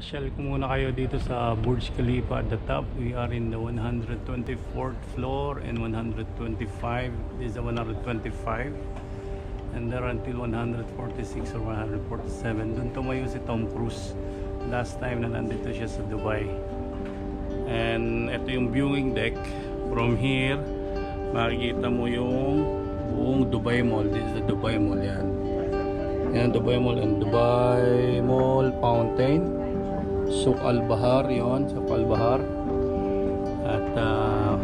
Pasyal ko muna kayo dito sa Burj Khalifa at the top. We are in the 124th floor and 125. This is the 125. And there until 146 or 147. Doon tumayo si Tom Cruise. Last time na nandito siya sa Dubai. And ito yung viewing deck. From here, makikita mo yung buong Dubai Mall. This is the Dubai Mall yan. Yan, Dubai Mall and Dubai Mall Fountain. Suk Al Bahar yon sa Al Bahar. At ah,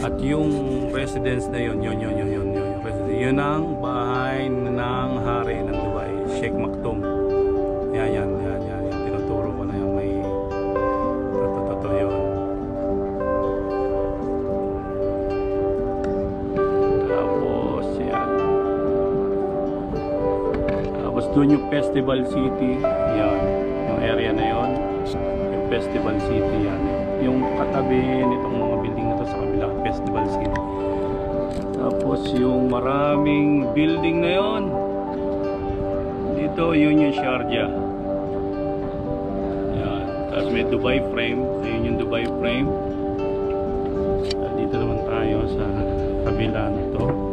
at yung residence na yon, yon yon yon yon yon residence. Yun ang bahay ng hari ng Dubai, Sheikh Maktoum. Yan yan yan yan. Tinuturo ko na yung may totoo yun. Tapos yan. Tapos doon yung Festival City. Yan. Area na yon. Yung Festival City yan. Yung katabi nitong mga building na to sa kabila. Festival City. Tapos yung maraming building na yon. Dito yun yung Sharjah. Yan. Tapos may Dubai frame. Ayun yung Dubai frame. Dito naman tayo sa kabila nito.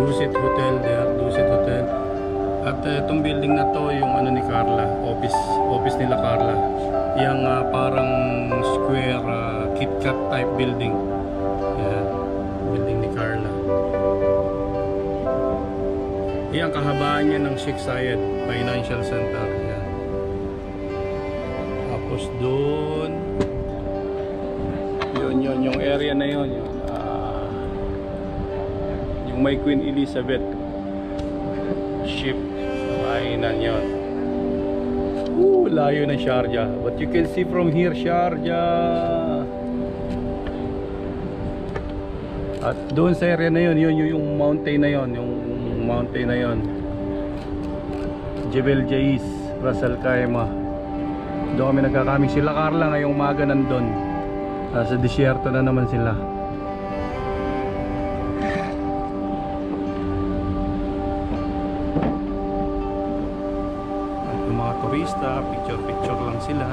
Dusit Hotel there. Dusit Hotel. At uh, itong building na to yung ano ni Carla. Office office nila Carla. Yung ah, parang square ah, Kit Kat type building. Yan. Building ni Carla. Yan, kahabaan niya ng Sheikh Zayed Financial Center. Yan. Tapos doon, yun yun, yung area na yun, yung may Queen Elizabeth ship, kainan yun. Ooh, layo ng Sharjah. But you can see from here, Sharjah. At doon sa area na yun, yun, yun yung mountain na yun, yung mountain na yun. Jebel Jais, Ras Al Khaimah. Doon kami nagkakaming sila Carla ngayong umaga nandun. Ah, sa disyerto na naman sila. Turista, picture-picture lang sila.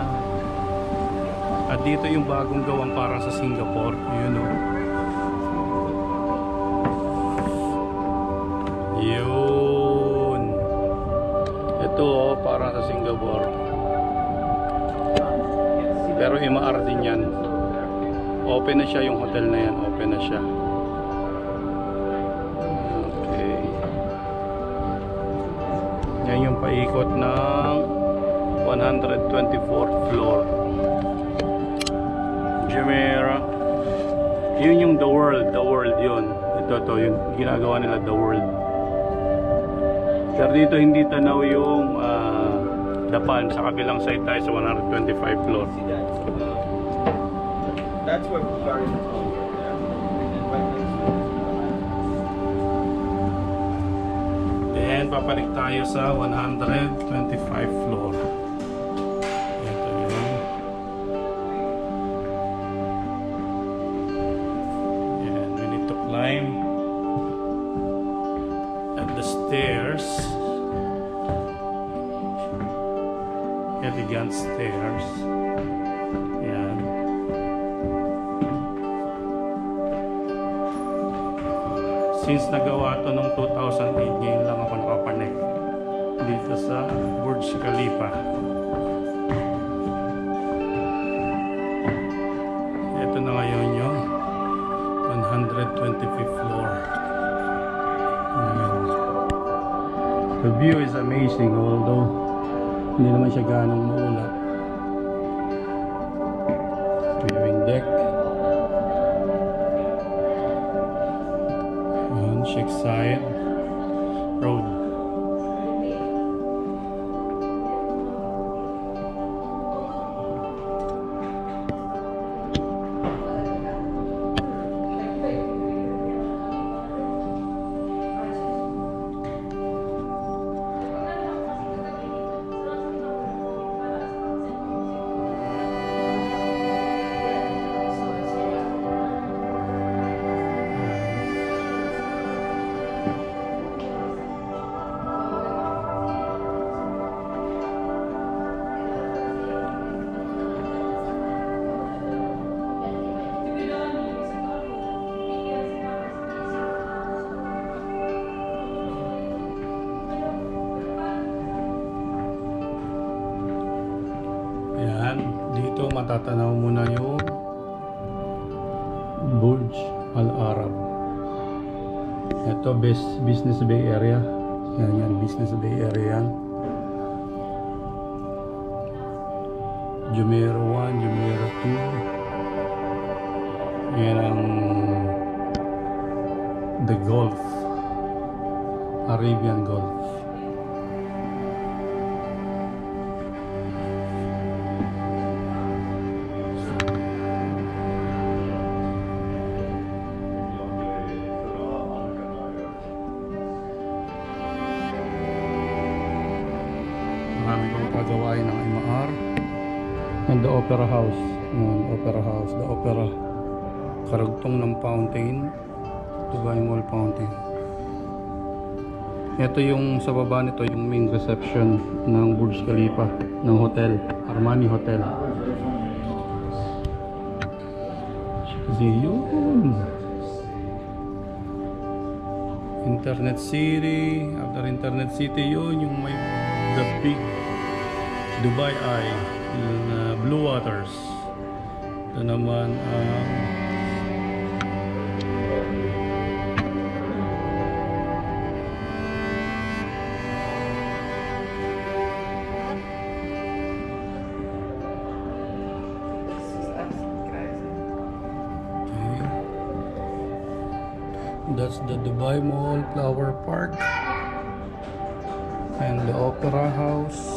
At dito yung bagong gawang parang sa Singapore. Yun o. Yun. Ito oh, parang sa Singapore. Pero MR din yan. Open na siya yung hotel na yan. Open na siya. Okay. Yan yung paikot ng 124th floor. Jumeirah. Yun yung The World. The World yun. Ito to. Yung ginagawa nila The World. Pero dito hindi tanaw yung ah, The Palm. Sa kabilang side tayo sa 125 floor. Uh, that's where Bulgaria is from. Yeah. And right next to Then, papalik tayo sa 125 floor. Climb at the stairs. Elegant stairs. Yan. Since nagawa to noong 2008, ngayon lang ako nakapanik dito sa Burj Khalifa. Ito na ngayon 125th floor. Ayan. The view is amazing although hindi naman siya ganong maulap. Viewing deck. Ayan, Sheikh Zayed Road. Tatanaw muna yung Burj Al Arab. Ito, business bay area. Yan yan, business bay area yan. Jumeirah 1, Jumeirah 2. Yan ang the Gulf. Arabian Gulf. Opera House. Yan, Opera House. The Opera. Karugtong ng fountain. Dubai Mall Fountain. Ito yung sa baba nito yung main reception ng Burj Khalifa ng hotel, Armani Hotel. Yun. Internet City, after Internet City yun yung may the big Dubai Eye, yung uh, Blue Waters. Ito naman ang Okay. That's the Dubai Mall Flower Park and the Opera House.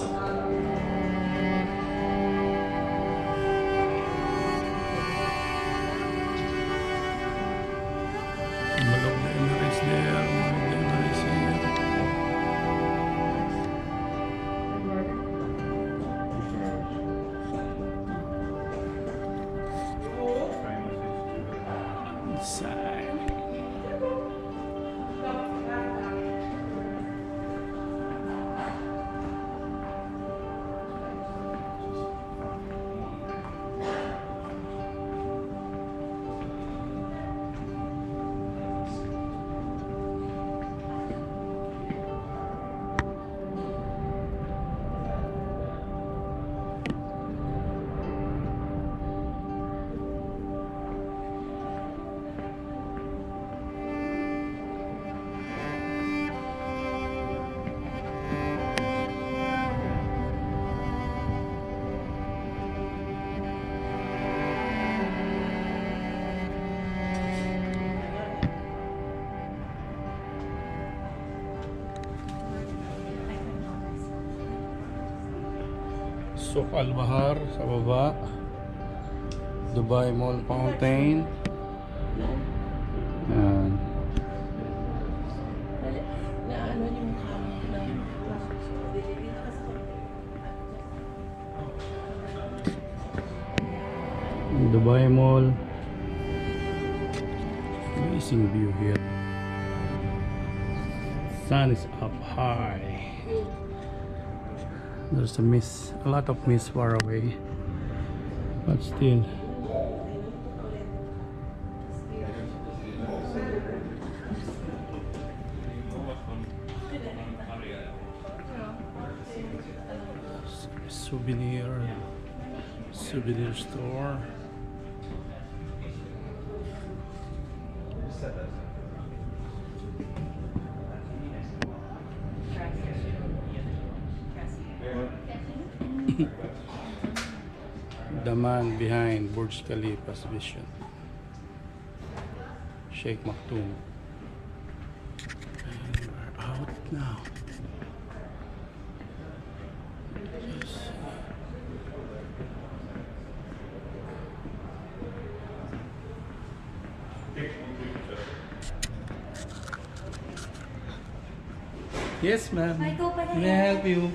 Suk Al Bahar sa baba. Dubai Mall Fountain. Yan. na ano yung mukha mo na Dubai Mall. Amazing view here. Sun is up high. There's a mist, a lot of mist far away, but still. Souvenir, souvenir store. The man behind Burj Khalifa's vision. Sheikh Maktoum. And we're out now. Yes. Yes, ma'am. May I help you?